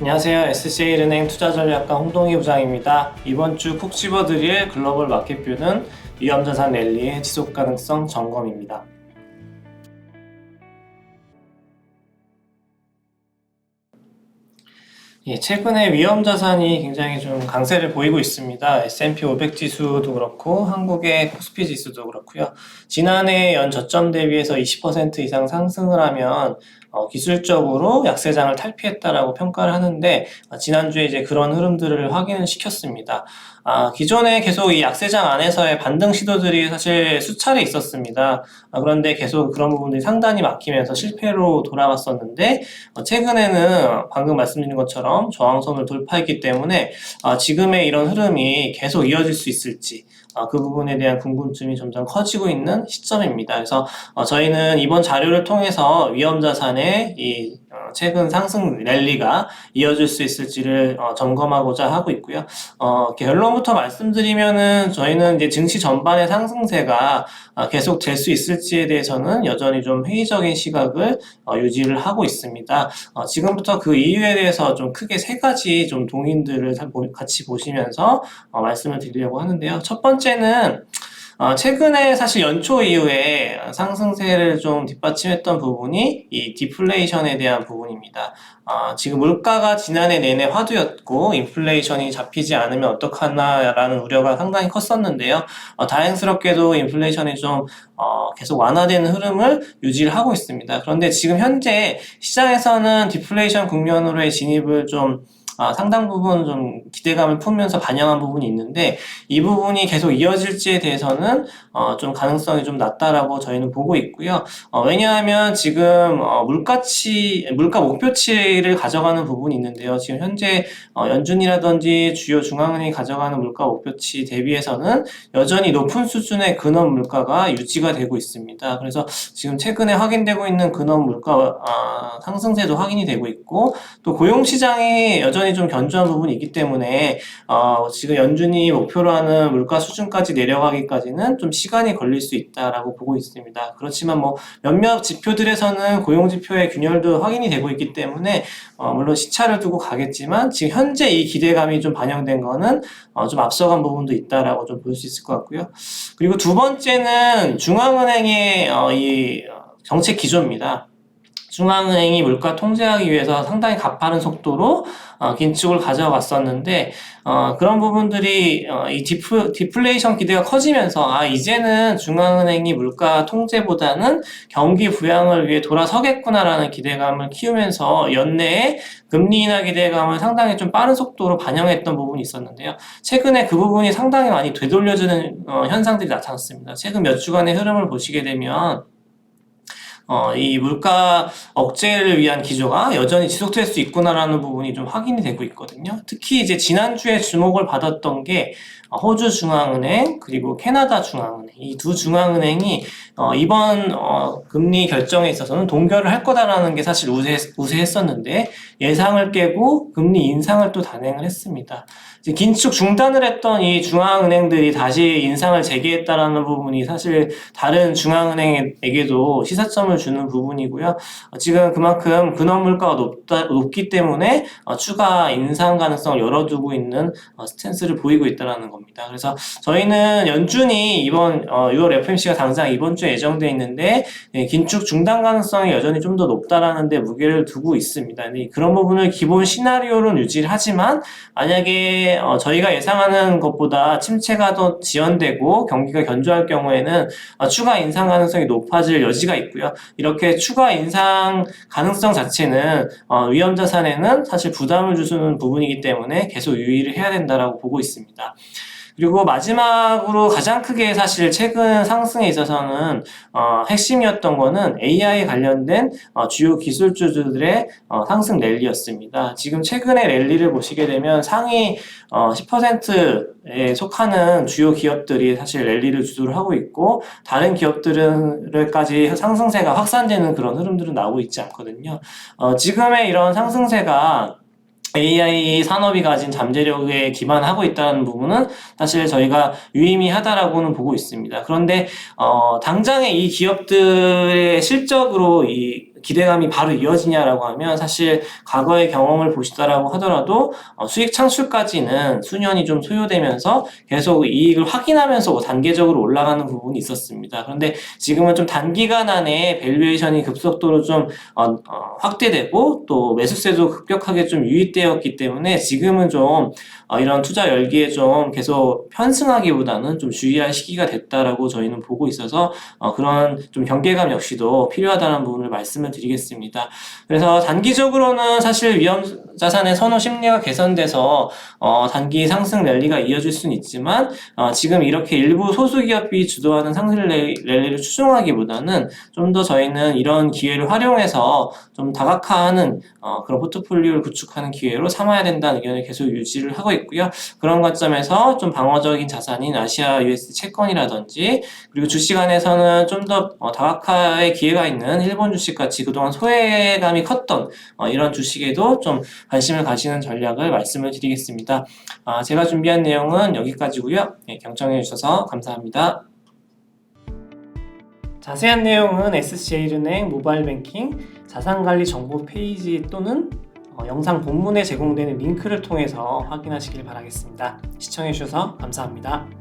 안녕하세요. SCA은행 투자전략가 홍동희 부장입니다. 이번 주 콕 집어드릴 글로벌 마켓뷰는 위험자산 랠리의 지속 가능성 점검입니다. 예, 최근에 위험 자산이 굉장히 좀 강세를 보이고 있습니다. S&P 500 지수도 그렇고 한국의 코스피 지수도 그렇고요. 지난해 연 저점 대비해서 20% 이상 상승을 하면 어, 기술적으로 약세장을 탈피했다라고 평가를 하는데 어, 지난주에 이제 그런 흐름들을 확인을 시켰습니다. 아, 기존에 계속 이 약세장 안에서의 반등 시도들이 사실 수차례 있었습니다. 아, 그런데 계속 그런 부분들이 상단이 막히면서 실패로 돌아갔었는데 어, 최근에는 방금 말씀드린 것처럼 저항선을 돌파했기 때문에 아, 지금의 이런 흐름이 계속 이어질 수 있을지 아, 그 부분에 대한 궁금증이 점점 커지고 있는 시점입니다. 그래서 어, 저희는 이번 자료를 통해서 위험 자산의 이 어, 최근 상승 랠리가 이어질 수 있을지를 어, 점검하고자 하고 있고요. 어, 결론부터 말씀드리면은 저희는 이제 증시 전반의 상승세가 아, 계속 될 수 있을지에 대해서는 여전히 좀 회의적인 시각을 어, 유지를 하고 있습니다. 어, 지금부터 그 이유에 대해서 좀 크게 세 가지 좀 동인들을 같이 보시면서 어, 말씀을 드리려고 하는데요. 첫 번째는 어, 최근에 사실 연초 이후에 상승세를 좀 뒷받침했던 부분이 이 디플레이션에 대한 부분입니다. 어, 지금 물가가 지난해 내내 화두였고 인플레이션이 잡히지 않으면 어떡하나라는 우려가 상당히 컸었는데요. 어, 다행스럽게도 인플레이션이 좀 어, 계속 완화되는 흐름을 유지를 하고 있습니다. 그런데 지금 현재 시장에서는 디플레이션 국면으로의 진입을 좀 아, 상당 부분 좀 기대감을 품으면서 반영한 부분이 있는데 이 부분이 계속 이어질지에 대해서는 어, 좀 가능성이 좀 낮다라고 저희는 보고 있고요. 어, 왜냐하면 지금 어, 물가치 물가 목표치를 가져가는 부분이 있는데요. 지금 현재 어, 연준이라든지 주요 중앙은행이 가져가는 물가 목표치 대비해서는 여전히 높은 수준의 근원 물가가 유지가 되고 있습니다. 그래서 지금 최근에 확인되고 있는 근원 물가 아, 상승세도 확인이 되고 있고 또 고용 시장이 여전히 좀 견조한 부분이 있기 때문에 어, 지금 연준이 목표로 하는 물가 수준까지 내려가기까지는 좀 시간이 걸릴 수 있다라고 보고 있습니다. 그렇지만 뭐 몇몇 지표들에서는 고용 지표의 균열도 확인이 되고 있기 때문에 어, 물론 시차를 두고 가겠지만 지금 현재 이 기대감이 좀 반영된 거는 어, 좀 앞서간 부분도 있다라고 좀 볼 수 있을 것 같고요. 그리고 두 번째는 중앙은행의 어, 이 어, 정책 기조입니다. 중앙은행이 물가 통제하기 위해서 상당히 가파른 속도로 어, 긴축을 가져갔었는데 어, 그런 부분들이 어, 이 디플, 디플레이션 기대가 커지면서 아 이제는 중앙은행이 물가 통제보다는 경기 부양을 위해 돌아서겠구나라는 기대감을 키우면서 연내에 금리 인하 기대감을 상당히 좀 빠른 속도로 반영했던 부분이 있었는데요. 최근에 그 부분이 상당히 많이 되돌려지는 어, 현상들이 나타났습니다. 최근 몇 주간의 흐름을 보시게 되면 어, 이 물가 억제를 위한 기조가 여전히 지속될 수 있구나라는 부분이 좀 확인이 되고 있거든요. 특히 이제 지난주에 주목을 받았던 게 어, 호주 중앙은행 그리고 캐나다 중앙은행 이 두 중앙은행이 어, 이번 어, 금리 결정에 있어서는 동결을 할 거다라는 게 사실 우세, 우세했었는데 예상을 깨고 금리 인상을 또 단행을 했습니다. 긴축 중단을 했던 이 중앙은행들이 다시 인상을 재개했다라는 부분이 사실 다른 중앙은행에게도 시사점을 주는 부분이고요. 어, 지금 그만큼 근원 물가가 높다, 높기 때문에 어, 추가 인상 가능성을 열어두고 있는 어, 스탠스를 보이고 있다는 겁니다. 그래서 저희는 연준이 이번 어, 6월 FMC가 당장 이번 주에 예정돼 있는데 예, 긴축 중단 가능성이 여전히 좀 더 높다라는 데 무게를 두고 있습니다. 그런 부분을 기본 시나리오로는 유지를 하지만 만약에 어, 저희가 예상하는 것보다 침체가 더 지연되고 경기가 견조할 경우에는 어, 추가 인상 가능성이 높아질 여지가 있고요. 이렇게 추가 인상 가능성 자체는 어, 위험 자산에는 사실 부담을 주는 부분이기 때문에 계속 유의를 해야 된다라고 보고 있습니다. 그리고 마지막으로 가장 크게 사실 최근 상승에 있어서는 어, 핵심이었던 거는 AI 관련된 어, 주요 기술주들의 어, 상승 랠리였습니다. 지금 최근의 랠리를 보시게 되면 상위 어, 10%에 속하는 주요 기업들이 사실 랠리를 주도를 하고 있고 다른 기업들은까지 상승세가 확산되는 그런 흐름들은 나오고 있지 않거든요. 어, 지금의 이런 상승세가 AI 산업이 가진 잠재력에 기반하고 있다는 부분은 사실 저희가 유의미하다라고는 보고 있습니다. 그런데 어, 당장의 이 기업들의 실적으로 이 기대감이 바로 이어지냐라고 하면 사실 과거의 경험을 보시다라고 하더라도 어, 수익 창출까지는 수년이 좀 소요되면서 계속 이익을 확인하면서 뭐 단계적으로 올라가는 부분이 있었습니다. 그런데 지금은 좀 단기간 안에 밸류에이션이 급속도로 좀 어, 어, 확대되고 또 매수세도 급격하게 좀 유입되었기 때문에 지금은 좀 어, 이런 투자 열기에 좀 계속 편승하기보다는 좀 주의할 시기가 됐다라고 저희는 보고 있어서 어, 그런 좀 경계감 역시도 필요하다는 부분을 말씀을 드리겠습니다. 그래서 단기적으로는 사실 위험 자산의 선호 심리가 개선돼서 어, 단기 상승 랠리가 이어질 수는 있지만 어, 지금 이렇게 일부 소수 기업이 주도하는 상승 랠리- 랠리를 추종하기보다는 좀 더 저희는 이런 기회를 활용해서 좀 다각화하는 어, 그런 포트폴리오를 구축하는 기회로 삼아야 된다는 의견을 계속 유지를 하고 있고요. 그런 관점에서 좀 방어적인 자산인 아시아 US 채권이라든지 그리고 주식 안에서는 좀 더 다각화의 기회가 있는 일본 주식 같이 그동안 소외감이 컸던 어, 이런 주식에도 좀 관심을 가시는 전략을 말씀을 드리겠습니다. 아, 제가 준비한 내용은 여기까지고요. 네, 경청해 주셔서 감사합니다. 자세한 내용은 SCL은행 모바일 뱅킹 자산관리 정보 페이지 또는 어, 영상 본문에 제공되는 링크를 통해서 확인하시길 바라겠습니다. 시청해 주셔서 감사합니다.